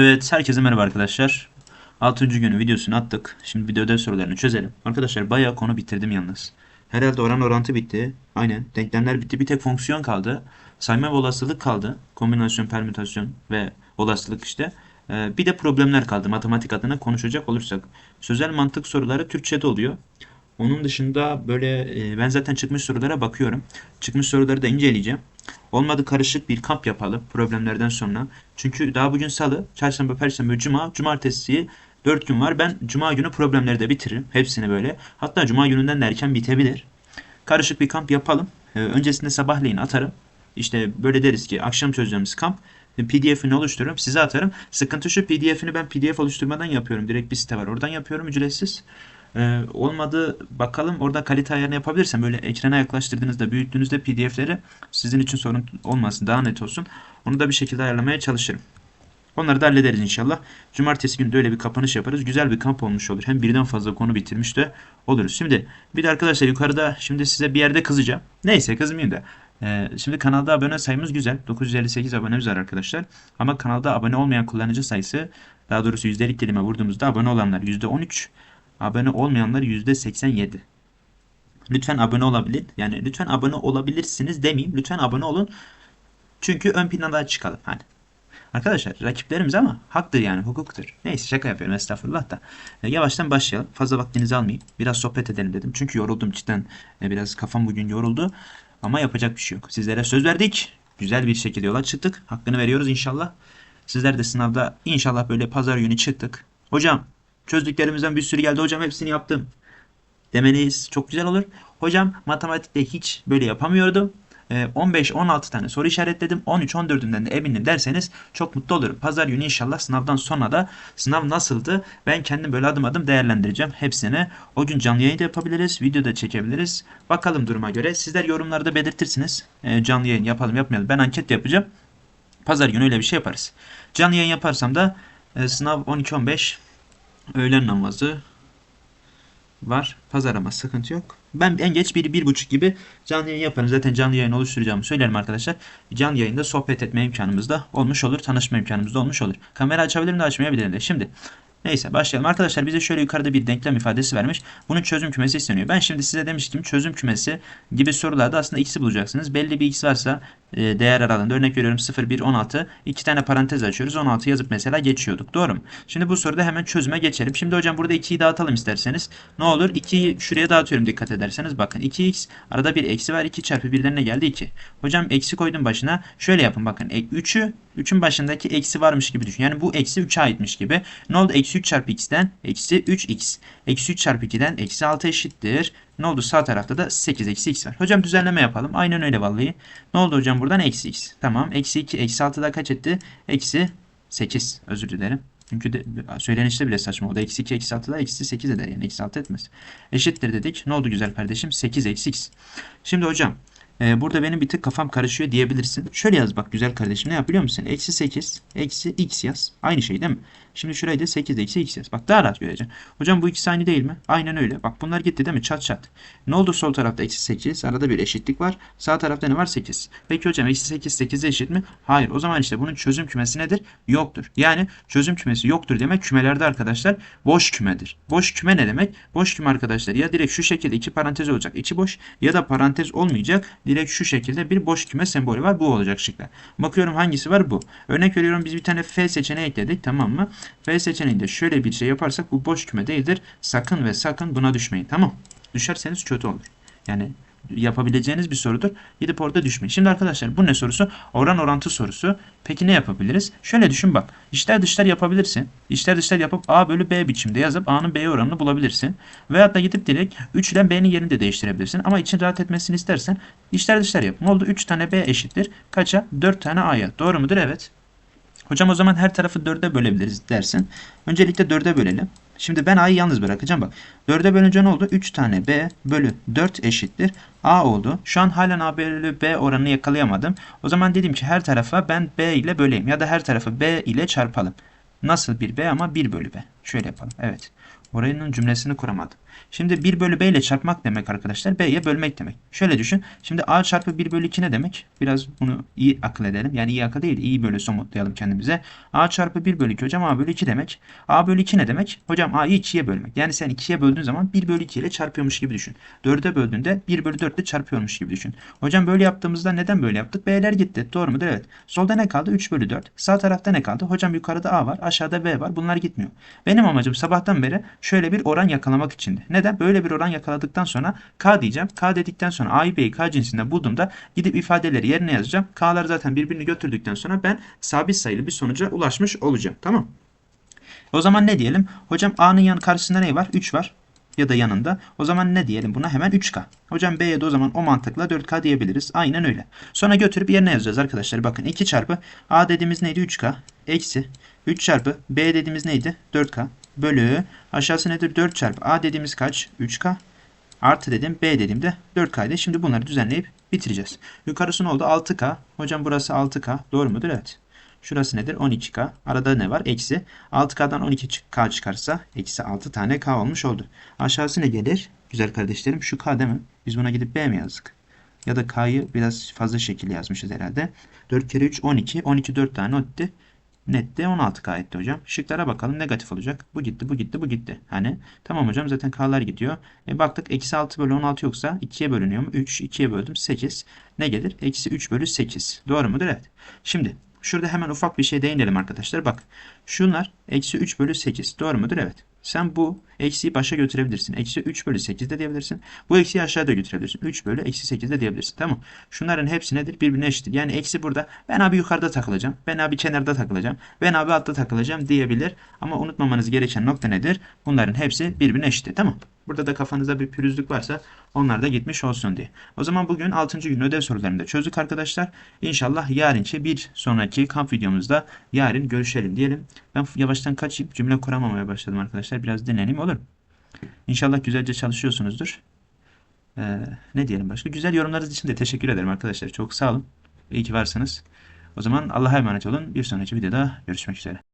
Evet, herkese merhaba arkadaşlar. 6. günün videosunu attık. Şimdi bir de ödev sorularını çözelim. Arkadaşlar bayağı konu bitirdim yalnız. Herhalde oran orantı bitti. Aynen. Denklemler bitti. Bir tek fonksiyon kaldı. Sayma ve olasılık kaldı. Kombinasyon, permütasyon ve olasılık işte. Ee, bir de problemler kaldı. Matematik adına konuşacak olursak. Sözel mantık soruları Türkçe'de oluyor. Onun dışında böyle e, ben zaten çıkmış sorulara bakıyorum. Çıkmış soruları da inceleyeceğim. Olmadı karışık bir kamp yapalım problemlerden sonra. Çünkü daha bugün salı, çarşamba, perşembe, cuma, cumartesi 4 gün var. Ben cuma günü problemleri de bitiririm. Hepsini böyle. Hatta cuma gününden de erken bitebilir. Karışık bir kamp yapalım. Ee, öncesinde sabahleyin atarım. İşte böyle deriz ki akşam çözeceğimiz kamp PDF'ini oluştururum. Size atarım. Sıkıntı şu PDF'ini ben PDF oluşturmadan yapıyorum. Direkt bir site var. Oradan yapıyorum ücretsiz. Ee, olmadı bakalım orada kalite ayarını yapabilirsem böyle ekrana yaklaştırdığınızda büyüttüğünüzde PDF'leri sizin için sorun olmasın daha net olsun. Onu da bir şekilde ayarlamaya çalışırım. Onları da hallederiz inşallah. Cumartesi günü de öyle bir kapanış yaparız. Güzel bir kamp olmuş olur. Hem birden fazla konu bitirmiş de oluruz. Şimdi bir de arkadaşlar yukarıda şimdi size bir yerde kızacağım. Neyse kızmayayım da. Ee, şimdi kanalda abone sayımız güzel. 958 abonemiz var arkadaşlar. Ama kanalda abone olmayan kullanıcı sayısı daha doğrusu yüzdelik dilime vurduğumuzda abone olanlar %13. Abone olmayanlar %87. Lütfen abone olabilin. Yani lütfen abone olabilirsiniz demeyeyim. Lütfen abone olun. Çünkü ön plana çıkalım. Hani. Arkadaşlar rakiplerimiz ama haktır yani hukuktur. Neyse şaka yapıyorum estağfurullah da. E, yavaştan başlayalım. Fazla vaktinizi almayayım. Biraz sohbet edelim dedim. Çünkü yoruldum cidden. E, biraz kafam bugün yoruldu. Ama yapacak bir şey yok. Sizlere söz verdik. Güzel bir şekilde yola çıktık. Hakkını veriyoruz inşallah. Sizler de sınavda inşallah böyle pazar günü çıktık. Hocam çözdüklerimizden bir sürü geldi. Hocam hepsini yaptım demeniz çok güzel olur. Hocam matematikte hiç böyle yapamıyordum. 15-16 Ee, tane soru işaretledim. 13-14'ünden de eminim derseniz çok mutlu olurum. Pazar günü inşallah sınavdan sonra da sınav nasıldı ben kendim böyle adım adım değerlendireceğim hepsini. O gün canlı yayın da yapabiliriz, video da çekebiliriz. Bakalım duruma göre. Sizler yorumlarda belirtirsiniz. Ee, canlı yayın yapalım yapmayalım. Ben anket yapacağım. Pazar günü öyle bir şey yaparız. Canlı yayın yaparsam da e, sınav 12-15 öğlen namazı var. Pazar ama sıkıntı yok. Ben en geç bir, bir buçuk gibi canlı yayın yaparım. Zaten canlı yayın oluşturacağımı söylerim arkadaşlar. Canlı yayında sohbet etme imkanımız da olmuş olur. Tanışma imkanımız da olmuş olur. Kamera açabilirim de açmayabilirim de. Şimdi Neyse başlayalım. Arkadaşlar bize şöyle yukarıda bir denklem ifadesi vermiş. Bunun çözüm kümesi isteniyor. Ben şimdi size demiştim çözüm kümesi gibi sorularda aslında x'i bulacaksınız. Belli bir x varsa e, değer aralığında örnek veriyorum 0, 1, 16. iki tane parantez açıyoruz. 16 yazıp mesela geçiyorduk. Doğru mu? Şimdi bu soruda hemen çözüme geçelim. Şimdi hocam burada 2'yi dağıtalım isterseniz. Ne olur? 2'yi şuraya dağıtıyorum dikkat ederseniz. Bakın 2x arada bir eksi var. 2 çarpı 1'den ne geldi? 2. Hocam eksi koydum başına. Şöyle yapın bakın. 3'ü 3'ün başındaki eksi varmış gibi düşün. Yani bu eksi 3'e aitmiş gibi. Ne oldu? Eksi 3 çarpı x'ten eksi 3x. Eksi 3 çarpı 2'den eksi 6 eşittir. Ne oldu? Sağ tarafta da 8 eksi x var. Hocam düzenleme yapalım. Aynen öyle vallahi. Ne oldu hocam buradan? Eksi x. Tamam. Eksi 2, eksi 6 da kaç etti? Eksi 8. Özür dilerim. Çünkü de, söylenişte bile saçma oldu. Eksi 2, eksi 6 da eksi 8 eder. Yani eksi 6 etmez. Eşittir dedik. Ne oldu güzel kardeşim? 8 eksi x. Şimdi hocam ee, burada benim bir tık kafam karışıyor diyebilirsin. Şöyle yaz bak güzel kardeşim ne yap musun? Eksi 8 eksi x yaz. Aynı şey değil mi? Şimdi şurayı da 8 eksi x yaz. Bak daha rahat göreceksin. Hocam bu ikisi aynı değil mi? Aynen öyle. Bak bunlar gitti değil mi? Çat çat. Ne oldu sol tarafta eksi 8? Arada bir eşitlik var. Sağ tarafta ne var? 8. Peki hocam eksi 8 8'e eşit mi? Hayır. O zaman işte bunun çözüm kümesi nedir? Yoktur. Yani çözüm kümesi yoktur demek kümelerde arkadaşlar boş kümedir. Boş küme ne demek? Boş küme arkadaşlar ya direkt şu şekilde iki parantez olacak. içi boş ya da parantez olmayacak. Direkt şu şekilde bir boş küme sembolü var. Bu olacak şıklar. Bakıyorum hangisi var? Bu. Örnek veriyorum biz bir tane F seçeneği ekledik. Tamam mı? F seçeneğinde şöyle bir şey yaparsak bu boş küme değildir. Sakın ve sakın buna düşmeyin. Tamam. Düşerseniz kötü olur. Yani yapabileceğiniz bir sorudur. Gidip orada düşmeyin. Şimdi arkadaşlar bu ne sorusu? Oran orantı sorusu. Peki ne yapabiliriz? Şöyle düşün bak. İçler dışlar yapabilirsin. İçler dışlar yapıp A bölü B biçimde yazıp A'nın B'ye oranını bulabilirsin. Veyahut da gidip direkt 3 ile B'nin yerini de değiştirebilirsin. Ama için rahat etmesini istersen içler dışlar yap. Ne oldu? 3 tane B eşittir. Kaça? 4 tane A'ya. Doğru mudur? Evet. Hocam o zaman her tarafı 4'e bölebiliriz dersin. Öncelikle 4'e bölelim. Şimdi ben A'yı yalnız bırakacağım bak. 4'e bölünce ne oldu? 3 tane B bölü 4 eşittir. A oldu. Şu an halen A bölü B oranını yakalayamadım. O zaman dedim ki her tarafa ben B ile böleyim. Ya da her tarafı B ile çarpalım. Nasıl bir B ama 1 bölü B. Şöyle yapalım. Evet. Orayının cümlesini kuramadım. Şimdi 1 bölü b ile çarpmak demek arkadaşlar b'ye bölmek demek. Şöyle düşün. Şimdi a çarpı 1 bölü 2 ne demek? Biraz bunu iyi akıl edelim. Yani iyi akıl değil iyi böyle somutlayalım kendimize. a çarpı 1 bölü 2 hocam a bölü 2 demek. a bölü 2 ne demek? Hocam a'yı 2'ye bölmek. Yani sen 2'ye böldüğün zaman 1 bölü 2 ile çarpıyormuş gibi düşün. 4'e böldüğünde 1 bölü 4 ile çarpıyormuş gibi düşün. Hocam böyle yaptığımızda neden böyle yaptık? b'ler gitti. Doğru mudur? Evet. Solda ne kaldı? 3 bölü 4. Sağ tarafta ne kaldı? Hocam yukarıda a var. Aşağıda b var. Bunlar gitmiyor. Benim amacım sabahtan beri şöyle bir oran yakalamak içindi. Neden? Böyle bir oran yakaladıktan sonra k diyeceğim. K dedikten sonra a'yı b'yi k cinsinden bulduğumda gidip ifadeleri yerine yazacağım. K'lar zaten birbirini götürdükten sonra ben sabit sayılı bir sonuca ulaşmış olacağım. Tamam. O zaman ne diyelim? Hocam a'nın yan karşısında ne var? 3 var ya da yanında. O zaman ne diyelim buna? Hemen 3K. Hocam B'ye de o zaman o mantıkla 4K diyebiliriz. Aynen öyle. Sonra götürüp yerine yazacağız arkadaşlar. Bakın 2 çarpı A dediğimiz neydi? 3K. Eksi 3 çarpı B dediğimiz neydi? 4K. Bölü aşağısı nedir? 4 çarpı A dediğimiz kaç? 3K. Artı dedim B dediğimde 4K'ydı. Şimdi bunları düzenleyip bitireceğiz. Yukarısı ne oldu? 6K. Hocam burası 6K. Doğru mudur? Evet. Şurası nedir? 12K. Arada ne var? Eksi. 6K'dan 12K çıkarsa eksi 6 tane K olmuş oldu. Aşağısı ne gelir? Güzel kardeşlerim şu K değil mi? Biz buna gidip B mi yazdık? Ya da K'yı biraz fazla şekilde yazmışız herhalde. 4 kere 3 12. 12 4 tane etti. Nette 16K etti hocam. Şıklara bakalım negatif olacak. Bu gitti, bu gitti, bu gitti. Hani tamam hocam zaten K'lar gidiyor. E baktık eksi 6 bölü 16 yoksa 2'ye bölünüyor mu? 3, 2'ye böldüm 8. Ne gelir? Eksi 3 bölü 8. Doğru mudur? Evet. Şimdi şurada hemen ufak bir şey değinelim arkadaşlar. Bak şunlar eksi 3 bölü 8. Doğru mudur? Evet. Sen bu eksiyi başa götürebilirsin. Eksi 3 bölü 8 de diyebilirsin. Bu eksiyi aşağıda götürebilirsin. 3 bölü eksi 8 de diyebilirsin. Tamam. Şunların hepsi nedir? Birbirine eşittir. Yani eksi burada. Ben abi yukarıda takılacağım. Ben abi kenarda takılacağım. Ben abi altta takılacağım diyebilir. Ama unutmamanız gereken nokta nedir? Bunların hepsi birbirine eşittir. Tamam. Burada da kafanızda bir pürüzlük varsa onlar da gitmiş olsun diye. O zaman bugün 6. gün ödev sorularını da çözdük arkadaşlar. İnşallah yarınki bir sonraki kamp videomuzda yarın görüşelim diyelim. Ben yavaştan kaçayım. Cümle kuramamaya başladım arkadaşlar. Biraz dinleneyim olur mu? İnşallah güzelce çalışıyorsunuzdur. Ee, ne diyelim başka? Güzel yorumlarınız için de teşekkür ederim arkadaşlar. Çok sağ olun. İyi ki varsınız. O zaman Allah'a emanet olun. Bir sonraki videoda görüşmek üzere.